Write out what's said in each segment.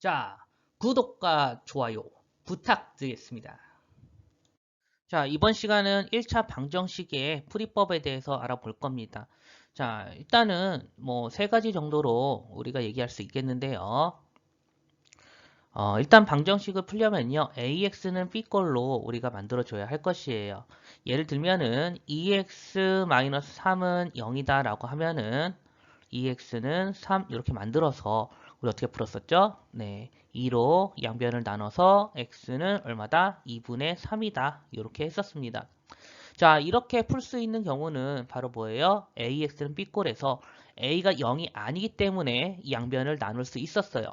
자, 구독과 좋아요 부탁드리겠습니다. 자, 이번 시간은 1차 방정식의 풀이법에 대해서 알아볼 겁니다. 자, 일단은 뭐 세 가지 정도로 우리가 얘기할 수 있겠는데요. 어, 일단 방정식을 풀려면요. ax는 b꼴로 우리가 만들어줘야 할 것이에요. 예를 들면은 2x-3은 0이다 라고 하면은 2x는 3 이렇게 만들어서 우리 어떻게 풀었었죠? 네, 2로 양변을 나눠서 x는 얼마다? 2분의 3이다. 이렇게 했었습니다. 자, 이렇게 풀 수 있는 경우는 바로 뭐예요? ax는 b꼴에서 a가 0이 아니기 때문에 양변을 나눌 수 있었어요.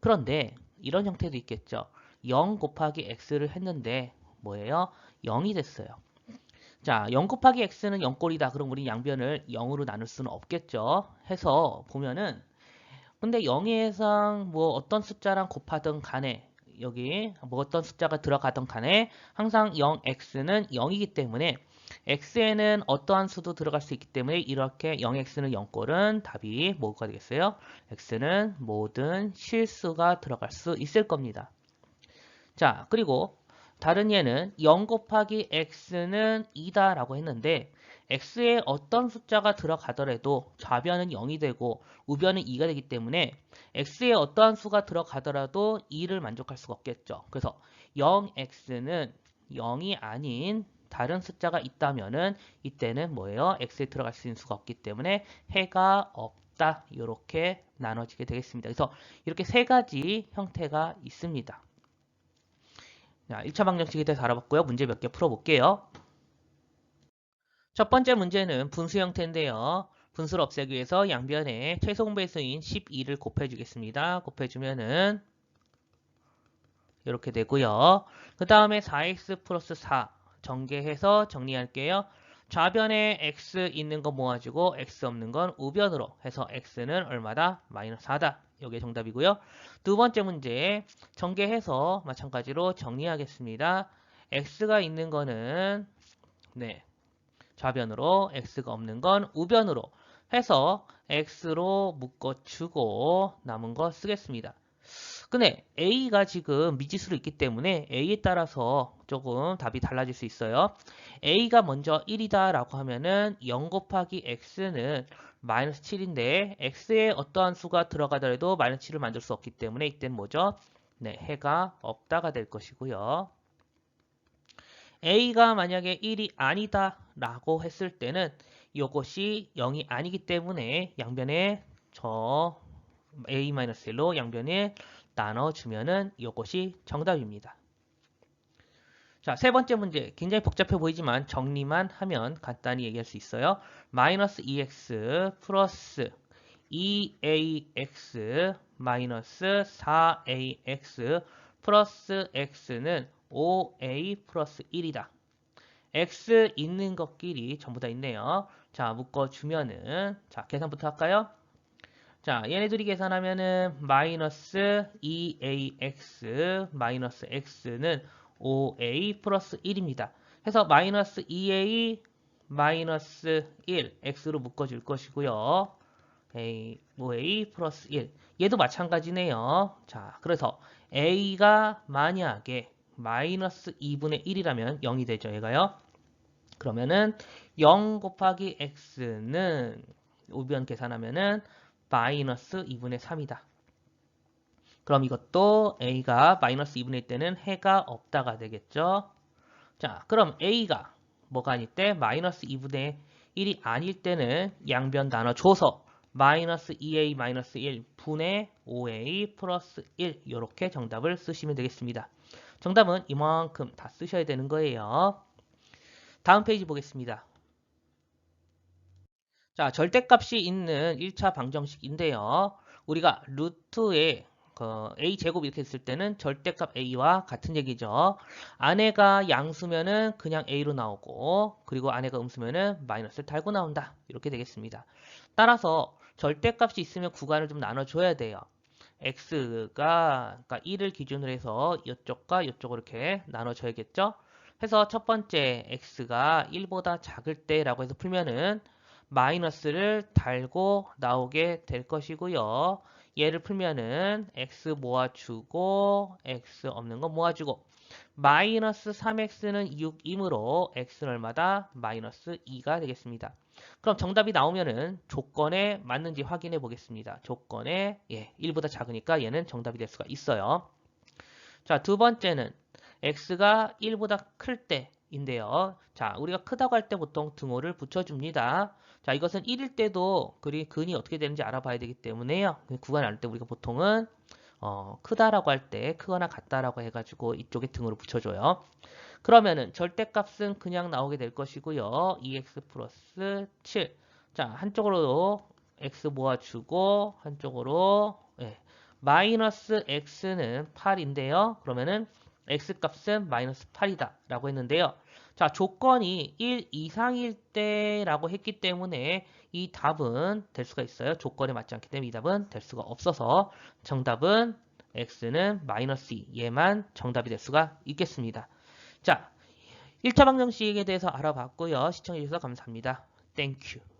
그런데 이런 형태도 있겠죠. 0 곱하기 x를 했는데 뭐예요? 0이 됐어요. 자, 0 곱하기 x는 0꼴이다. 그럼 우리 양변을 0으로 나눌 수는 없겠죠. 해서 보면은 근데 0의 해상 뭐 어떤 숫자랑 곱하든 간에 여기 뭐 어떤 숫자가 들어가던 간에 항상 0x는 0이기 때문에 x에는 어떠한 수도 들어갈 수 있기 때문에 이렇게 0x는 0꼴은 답이 뭐가 되겠어요? x는 모든 실수가 들어갈 수 있을 겁니다. 자 그리고 다른 예는 0 곱하기 x는 2다 라고 했는데 x에 어떤 숫자가 들어가더라도 좌변은 0이 되고 우변은 2가 되기 때문에 x에 어떠한 수가 들어가더라도 2를 만족할 수가 없겠죠. 그래서 0x는 0이 아닌 다른 숫자가 있다면은 이때는 뭐예요? x에 들어갈 수 있는 수가 없기 때문에 해가 없다. 이렇게 나눠지게 되겠습니다. 그래서 이렇게 세 가지 형태가 있습니다. 자, 1차 방정식에 대해서 알아봤고요. 문제 몇 개 풀어볼게요. 첫 번째 문제는 분수 형태인데요. 분수를 없애기 위해서 양변에 최소 공배수인 12를 곱해주겠습니다. 곱해주면은 이렇게 되고요. 그 다음에 4x 플러스 4 전개해서 정리할게요. 좌변에 x 있는 거 모아주고 x 없는 건 우변으로 해서 x는 얼마다? 마이너스 4다. 이게 정답이고요. 두 번째 문제 전개해서 마찬가지로 정리하겠습니다. x가 있는 거는 네 좌변으로 x가 없는 건 우변으로 해서 x로 묶어주고 남은 거 쓰겠습니다. 근데 a가 지금 미지수로 있기 때문에 a에 따라서 조금 답이 달라질 수 있어요. a가 먼저 1이다 라고 하면은 0 곱하기 x는 마이너스 7인데 x에 어떠한 수가 들어가더라도 마이너스 7을 만들 수 없기 때문에 이때는 뭐죠? 네, 해가 없다가 될 것이고요. a가 만약에 1이 아니다 라고 했을 때는 이것이 0이 아니기 때문에 양변에 저 a-1로 양변에 나눠주면은 이것이 정답입니다. 자, 세 번째 문제. 굉장히 복잡해 보이지만 정리만 하면 간단히 얘기할 수 있어요. 마이너스 2x 플러스 2ax 마이너스 4ax 플러스 x는 5a 플러스 1이다. x 있는 것끼리 전부 다 있네요. 자, 묶어주면은 자, 계산부터 할까요? 자, 얘네들이 계산하면은 마이너스 2ax 마이너스 x는 5a 플러스 1입니다. 해서 마이너스 2a 마이너스 1 x로 묶어줄 것이고요. a 5a 플러스 1 얘도 마찬가지네요. 자, 그래서 a가 만약에 마이너스 2분의 1이라면 0이 되죠. 얘가요. 그러면은 0 곱하기 x는 우변 계산하면은 마이너스 2분의 3이다. 그럼 이것도 a가 마이너스 2분의 1 때는 해가 없다가 되겠죠. 자, 그럼 a가 뭐가 아닐 때 마이너스 2분의 1이 아닐 때는 양변 나눠 줘서 마이너스 2a 마이너스 1 분의 5a 플러스 1 이렇게 정답을 쓰시면 되겠습니다. 정답은 이만큼 다 쓰셔야 되는 거예요. 다음 페이지 보겠습니다. 자, 절대값이 있는 1차 방정식인데요. 우리가 루트에 그 a 제곱 이렇게 했을 때는 절대값 a와 같은 얘기죠. 안에가 양수면은 그냥 a로 나오고 그리고 안에가 음수면은 마이너스를 달고 나온다. 이렇게 되겠습니다. 따라서 절대값이 있으면 구간을 좀 나눠줘야 돼요. x가 그러니까 1을 기준으로 해서 이쪽과 이쪽으로 이렇게 나눠줘야겠죠. 해서 첫 번째 x가 1보다 작을 때라고 해서 풀면은 마이너스를 달고 나오게 될 것이고요. 얘를 풀면은 x 모아주고 x 없는 거 모아주고 마이너스 3x는 6이므로 x는 얼마다? 마이너스 2가 되겠습니다. 그럼 정답이 나오면은 조건에 맞는지 확인해 보겠습니다. 조건에 예, 1보다 작으니까 얘는 정답이 될 수가 있어요. 자, 두 번째는 x가 1보다 클 때 인데요. 자, 우리가 크다고 할 때 보통 등호를 붙여줍니다. 자, 이것은 1일 때도 그리 근이 어떻게 되는지 알아봐야 되기 때문에요. 구간 알 때 우리가 보통은 어, 크다라고 할 때 크거나 같다라고 해가지고 이쪽에 등으로 붙여줘요. 그러면은 절대값은 그냥 나오게 될 것이고요. 2x 플러스 7. 자, 한쪽으로 x 모아주고 한쪽으로 예, 마이너스 x는 8인데요. 그러면은 x 값은 마이너스 8이다 라고 했는데요. 자, 조건이 1 이상일 때라고 했기 때문에 이 답은 될 수가 있어요. 조건에 맞지 않기 때문에 이 답은 될 수가 없어서 정답은 x는 마이너스 2 얘만 정답이 될 수가 있겠습니다. 자, 1차 방정식에 대해서 알아봤고요. 시청해주셔서 감사합니다. 땡큐.